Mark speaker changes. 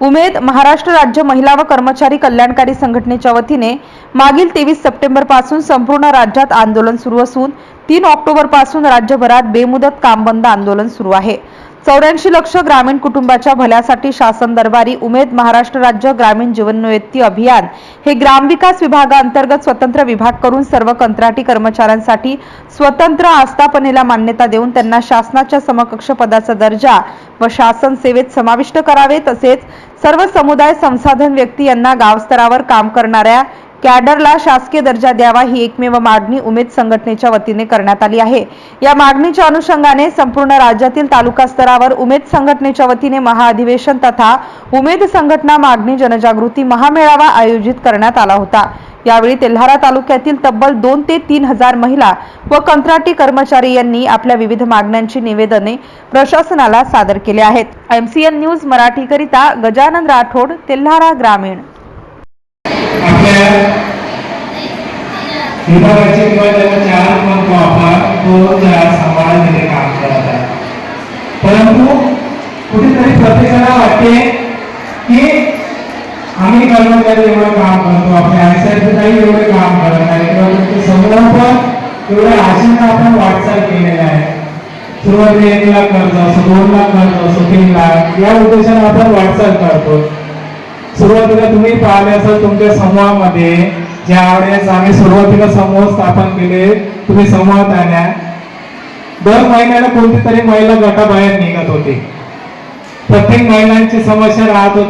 Speaker 1: उमेद महाराष्ट्र राज्य महिला व कर्मचारी कल्याणकारी संघटनेच्या वतीने मागील तेवीस सप्टेंबरपासून संपूर्ण राज्यात आंदोलन सुरू असून तीन ऑक्टोबरपासून राज्यभरात बेमुदत काम बंद आंदोलन सुरू आहे. चौऱ्याऐंशी लक्ष ग्रामीण कुटुंबाच्या भल्यासाठी शासन दरबारी उमेद महाराष्ट्र राज्य ग्रामीण जीवनोन्नती अभियान हे ग्रामविकास विभागाअंतर्गत स्वतंत्र विभाग करून सर्व कंत्राटी कर्मचाऱ्यांसाठी स्वतंत्र आस्थापनेला मान्यता देऊन त्यांना शासनाच्या समकक्ष पदाचा दर्जा व शासन सेवेत समाविष्ट करावे तसेच सर्व समुदाय संसाधन व्यक्ती यांना गावस्तरावर काम करणाऱ्या कॅडरला शासकीय दर्जा द्यावा ही एकमेव मागणी उमेद संघटनेच्या वतीने करण्यात आली आहे. या मागणीच्या अनुषंगाने संपूर्ण राज्यातील तालुका स्तरावर उमेद संघटनेच्या वतीने महाअधिवेशन तथा उमेद संघटना मागणी जनजागृती महामेळावा आयोजित करण्यात आला होता. यावेळी तेल्हारा तालुक्यातील तब्बल दोन ते तीन हजार महिला व कंत्राटी कर्मचारी यांनी आपल्या विविध मागण्यांची निवेदने प्रशासनाला सादर केले आहेत. एमसीएन न्यूज मराठीकरिता गजानन राठोड तेल्हारा ग्रामीण.
Speaker 2: विभागाचे किंवा चार म्हणतो आपण तो त्या सांभाळण्यामध्ये काम करत आहे. परंतु कुठेतरी प्रत्येकाला वाटते की आम्ही कर्मचारी एवढं काम एवढ्या आशेनं आपण वाटचाल केलेली आहे. सुरुवातीला एक लाख कर्ज असो दोन लाख कर्ज असो तीन लाख या उद्देशाने आपण वाटचाल करतो. सुरुवातीला तुम्ही पाहिले असेल तुमच्या समूहामध्ये ज्या वेळेस आम्ही सुरुवातीला समूह स्थापन केले तुम्ही समूहात आल्या. दर महिन्याला कोणती तरी महिला गटाबाहेर निघत होती. प्रत्येक महिलांची समस्या राहत होती.